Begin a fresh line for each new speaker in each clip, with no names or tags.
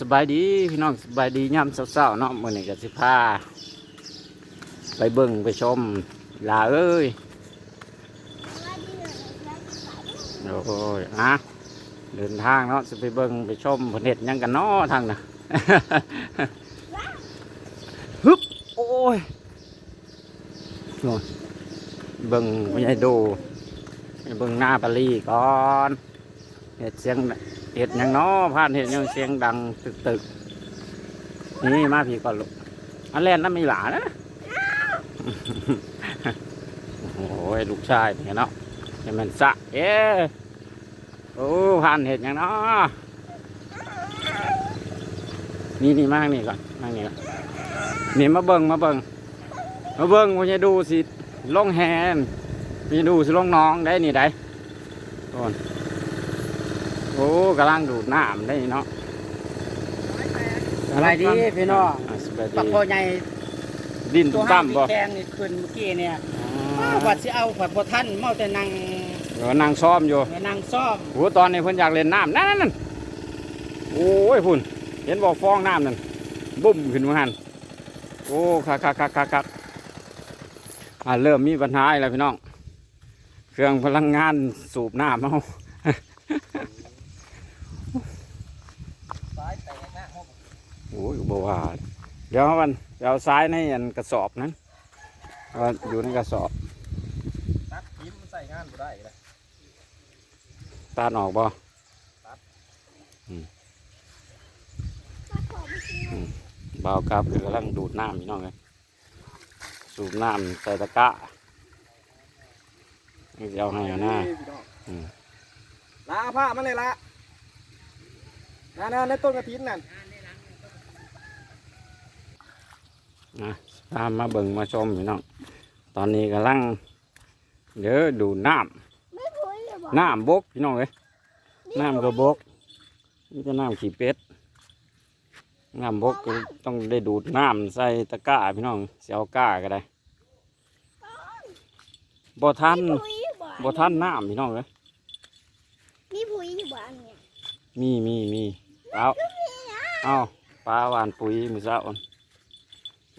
สบายดีพี่น้องสบายดีย่ำเศร้าๆเนาะมื้อนี้กสิพาไปเบิ่งไปชมลาเอ้ยโอ้ยอะเดินทางเนาะสิไปเบิ่งไปชมเพิ่นเฮ็ดยังกันเนาะทางน่ะฮึบโอ้ยโน่นเบิ่งไม่ใช่ดูเบิ่งหน้าปารีก่อนเฮ็ดเสียง เห็ดยังน้อผ่านเห็ดยังเสียงดังตึกตึกๆนี่มาพี่ก่อนลูกอันแรกนั่นมีหลานนะโอ้ยลูกชายเนี่ยเนาะจะมันสะเอ๊โอ้ผ่านเห็ดยังนาะนี่นี่มาทางนี่ก่อนมาทางนี่ก่อนนี่มาเบิ่งมาเบิ่งมาเบิ่งว่าจะดูสิล่องแฮนมีดูสิล่องน้องได้นี่ได้ก่อน อ้กำลังดูดน้ำได้เนาะ
สบายดีพี่น้องา
สบาย
ปัก
ดี
โพใหญ่
ดิน
ตั
ตุ้
ว
ม
ห้า
ตั้
ม
ม
มี
บ่
แกงนี่ขึ้นเมื่อกี้เนี่ย
อ่า
วัดสิเอาผัดบ่ทันเมาแต่นั่ง
เดี๋ยวนางซ้อมอยู่
นั่งซ่อม
โอ้ตอนนี้เพิ่นอยากเล่นน้ำนั่นนั่นนั่นโอ้ยพุ่นเห็นบอกฟองน้ำนั่นบุ้มขึ้นมาหันโอ้คักคักคักคักคักอ่าเริ่มมีปัญหาอีกแล้วพี่น้อง เครื่องพลังงานสูบน้ำเอา
สายแตกนะ
โอ้ย บ่ว่าเดี๋ยวมันเดี๋ยวเอาซ้ายในอันกระสอบนั้นเอาอยู่ในกระสอบ
ตัดหินมันใส่งานบ่ได้เลย
ตาดออกบ่อืมอืมเบากับคือกำลังดูดน้ำพี่น้องเลยสูบน้ำใส่ตะกร้านี่จะเอาให้เอาหน้าอืม
ลาผ้ามันเลยละนั่นในต้นกระถินนั่น
นะตามมาเบิ่งมาชมพี่น้องตอนนี้กำลังเดี๋ยวดูดน้ำน้ำบกพี่น้องเลยน้ำก็บกนี่จะน้ำขี้เป็ดน้ำบกก็ต้องได้ดูดน้ำใส่ตะกร้าพี่น้องเสียวก้าก็ได้บ่ทันบ่ทันน้ำพี่น้องเลย
มีผู้อยู่บ้านเนี่ย
มีมีมีเอาเอาปลาหวานปุ๋ยมือเช้าอั่น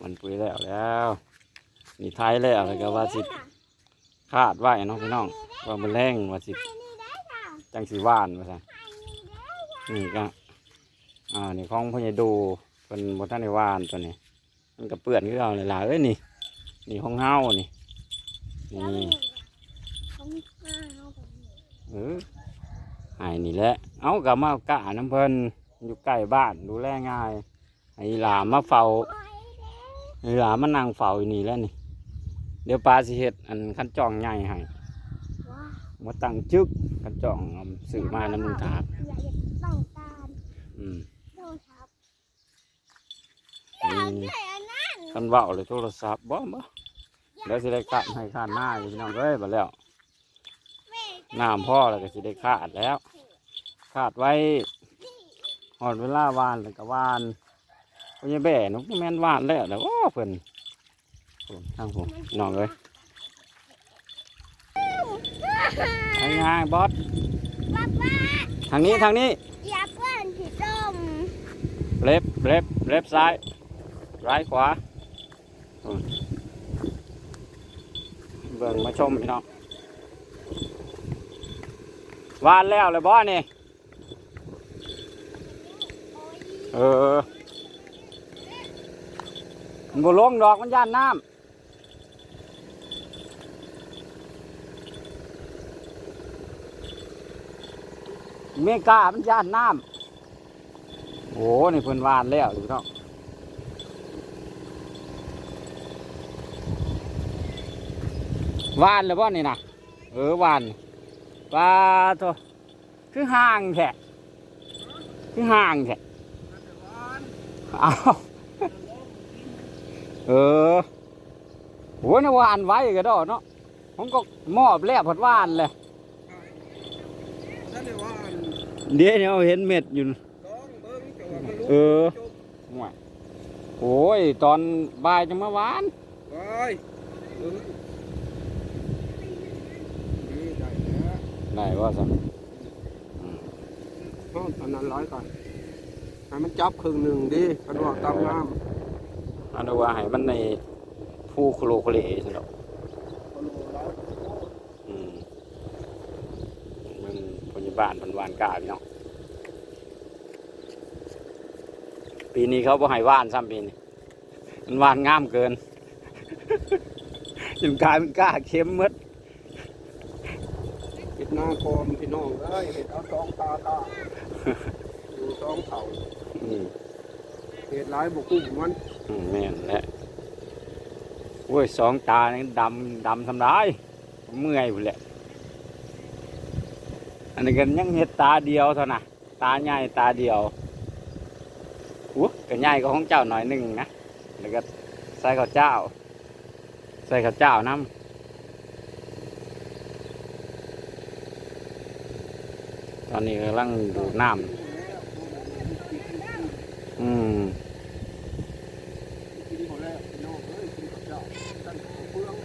หวานปุ๋ยแล้วแล้วนี่ท้ายแล้วแล้วก็ว่าสิคาดไว้เนาะพี่น้องว่ามันแรงว่าสิจังสิหวานว่าซั่นนี่ก็อ่านี่ของพ่อใหญ่ดูเป็นบ่ทันได้หวานตัวนี้ มันก็เปื้อนคือเอาเลยล่ะเอ้ยนี่ นี่ของเฮานี่นี่
เขามีข้าวเขาแบบนี้
เออหายนี่แหละเอากลับมากะน้ำเพิ่นอยู่ใกล้บ้านดูแลง่ายให้หลามาเฝ้า ให้หลามานั่งเฝ้าอยู่นี่แหล้วนี่ เดี๋ยวปลาสิเฮ็ดอันขั้นจองใหญ่ให้
ว้า
มาตั้งจึกขั้นจองเอาสื่อมาน้ำมึงถาด
อยากต้องการ
อืม
โทรศัพท์
นี่
ใช่อันนั้น
คันเว้าเลยโทรศัพท์บ่บ่เดี๋ยวสิได้ขาดให้ขาดหน้าอยู่พี่น้องเอ้ยบัดแล้ว
แม่
น้ำพ่อแล้วก็สิได้ขาดแล้ว ขาดไว้หอดเวลาวานแล้วก็วาน พญาแบ่นกแม่นวานแล้วแล้วโอ้เพิ่นโอ้ทางผมน้องเลยง่ายๆบอส
ป้าป้า
ทางนี้ทางนี้
อยากเล่นผีส้ม
เล็บเล็บเล็บซ้ายร้ายขวาโอ้เบิ่งมาชมพี่น้องวานแล้วเลยบอสนี่เออ มันบ่ลงดอกมันย่านน้ำเมกามันย่านน้ำโอ้นี่เพิ่นวานแล้วดูเนาะวานเลยบ่นี่นะเออวานปลาโตคือห่างแท้คือห่างแท้เอา เออโหนี่วานไว้ก็ดอกเนาะผมก็มอบแล้วผัดวานเลย
นั่นเลยว่า
เดี๋ยวเนี่ยเห็นเม็ดอยู่
ต้องเบิ้งจังหวะมันรู้
เออห่วยโอ้ยตอนบ่ายจะมาหวาน
ไปเออนี่ได้แล้ว
ได้ว่าสัก
ห้องตอนนั้นร้อยก่อนให้มันจับครึ่งหนึ่งดิกันว่าตามน้
อันนั้นว่าให้มันในผู้โคโลโคเลสนดอกำอืมมันพยาบาลมันหวานกาพี่น้องปีนี้เขาบ่ให้หว่านซ้ำปีนี้มันหวานงามเกินจนกลายเป็นกล้าเค็มหมด
เห็ดหน้าคอมพี่น้องได้เห็ดเอาสองตาตาดูสองเข่า
อืม
เห็ดหลายบุกุ้มมัน
อืมแม่ นแหละโอ้ยสองตานี่ดำดำทำร้ายเมื่อยพุ่นแหละ อันนี้กันยังเห็ดตาเดียวเท่านะตาใหญ่ตาเดียวอู้ก็ใหญ่ก็ของเจ้าหน่อยหนึ่งนะแล้วก็ใส่ข้าวเจ้า ใส่ข้าวเจ้าน้ำตอนนี้กำลังดูดน้ำอืม
กินหมดแล้วพี่น้องเอ้ยกินกับเจ้าตั้งแต่เปลือง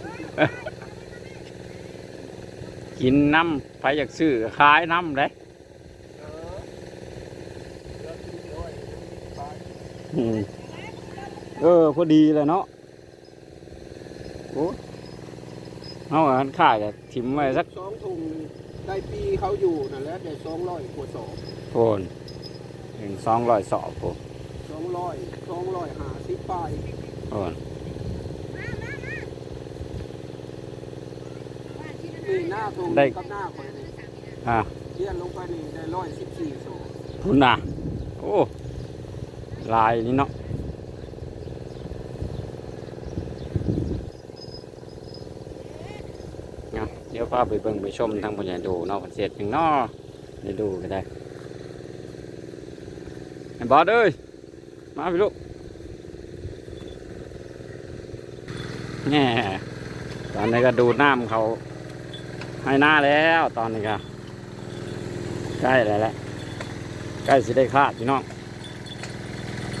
กินน้ำไปอยากซื้อก็ขายน้ำเลย
เออเดี๋ยวกินเดี๋ยวไว้ตาย
อืมเออพอดีเลยเนาะโอ้เอาอันข่ายกับทิมไว้สัก
สองถุงนี่ได้ปีเขาอยู่นั่นแหละได้สองร้อยกว่าสอบ
โคนหนึ่งสองร้อยสอบโคน
สองร้อยสองร้อยห้าสิบปลาย
โคน
นี่หน้าทง
ได้
กับหน้าคนนี้
อะ
เลี้ยนลงไปนี่ได้ร้อยสิบสี่สอบ
พุ่นน่ะโอ้ลายนี่เนาะเอาเดี๋ยวพาไปเบิ่งไปชมทางพญาดูเนาะคอนเสิร์ตหนึ่งเนาะได้ดูก็ได้ไอ้บอสเอ้ยมาพี่ลูกแง่ตอนนี้ก็ดูน้ำเขา ให้หน้าแล้วตอนนี้ก็ใกล้แล้วแหละใกล้สิได้คาดพี่น้อง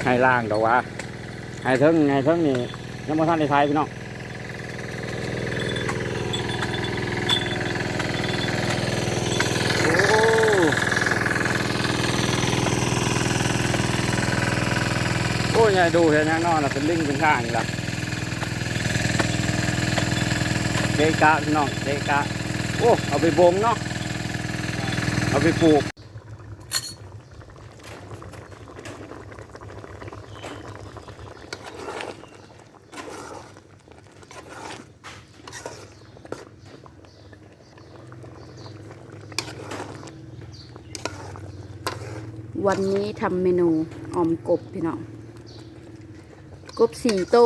ให้ล่างดอกว่าให้เทิงให้เทิงนี่ยังบ่ทันได้ทายพี่น้องโอ้ยยายดูเห็นยังนอนน่ะเป็นลิงเป็นข้างนี่ละเกะกะพี่น้องเกะกะ โอ้เอาไปบ่มเนาะเอาไปปลูก
วันนี้ทำเมนูออมกบพี่น้อง กบสี่โต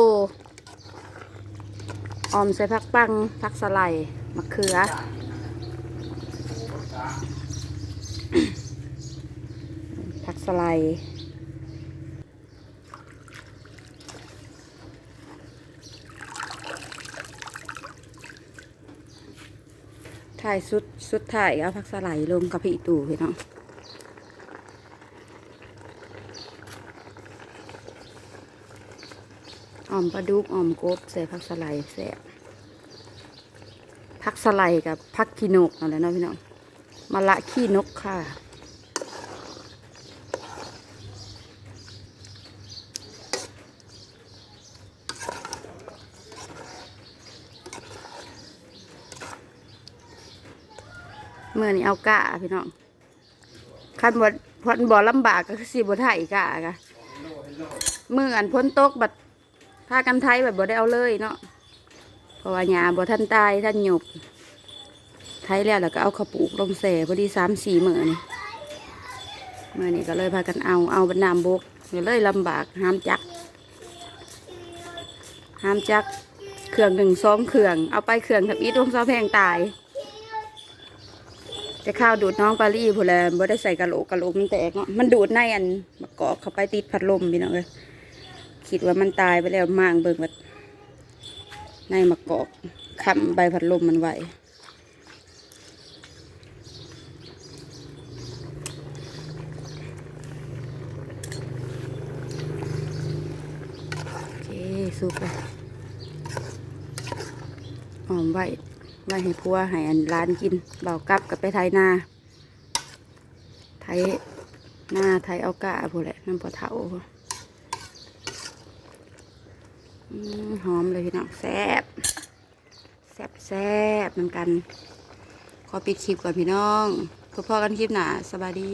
ออมใส่ผักปังผักสไลด์มะเขือ ผัก สไลด์ถ่ายสุดสุดถ่ายเอาผักสไลด์ลงกับพี่ตู่พี่น้องออมปลาดุกออมกบใส่ผักสไลด์แซ่บผักสไลด์กับผักขี้นกนั่นแหละเนาะพี่น้องมะละขี้นกค่ะ มื่อนี้เอากะพี่น้องคันบ่พันบ่ลำบากก็คือสิบ่ถ่ายกะกะมืออันพ้นตกบัดพากันไทยแบบบ่ได้เอาเลยเนาะเพราะว่าหญ้าบ่ทันตายท่านหยบไทยแล้วแล้วก็เอาขาปลูกลงแส่พอดีสามสี่มื้อนี่มื้อนี้ก็เลยพากันเอาเอาบรรนามบกก็เลยลำบากห้ามจักห้ามจักเครื่องหนึ่งสองเครื่องเอาไปเครื่องทับอีทวงเสาแพงตาย จะข้าวดูดน้องปารีพูนแหล้วบ่ได้ใส่กะโหลกกะโหลกมันแตกเนาะมันดูดในอันมะกอกเข้าไปติดพัดลมพี่น้องเลยคิดว่ามันตายไปแล้วมางเบิ่งว่าในมะกอกคำใบพัดลมมันไหวโอเคสุกเลยหอมไว้ ไว้ให้พัวให้อันร้านกินเบากลับกับไปไทยนา ไทยนาไทยเอากะพูดแหละน้ำปลาเถาหอมเลยพี่น้องแซ่บแซ่บแซ่บเหมือนกัน ขอปิดคลิปก่อนพี่น้องพบพอกันคลิปหนาสบายดี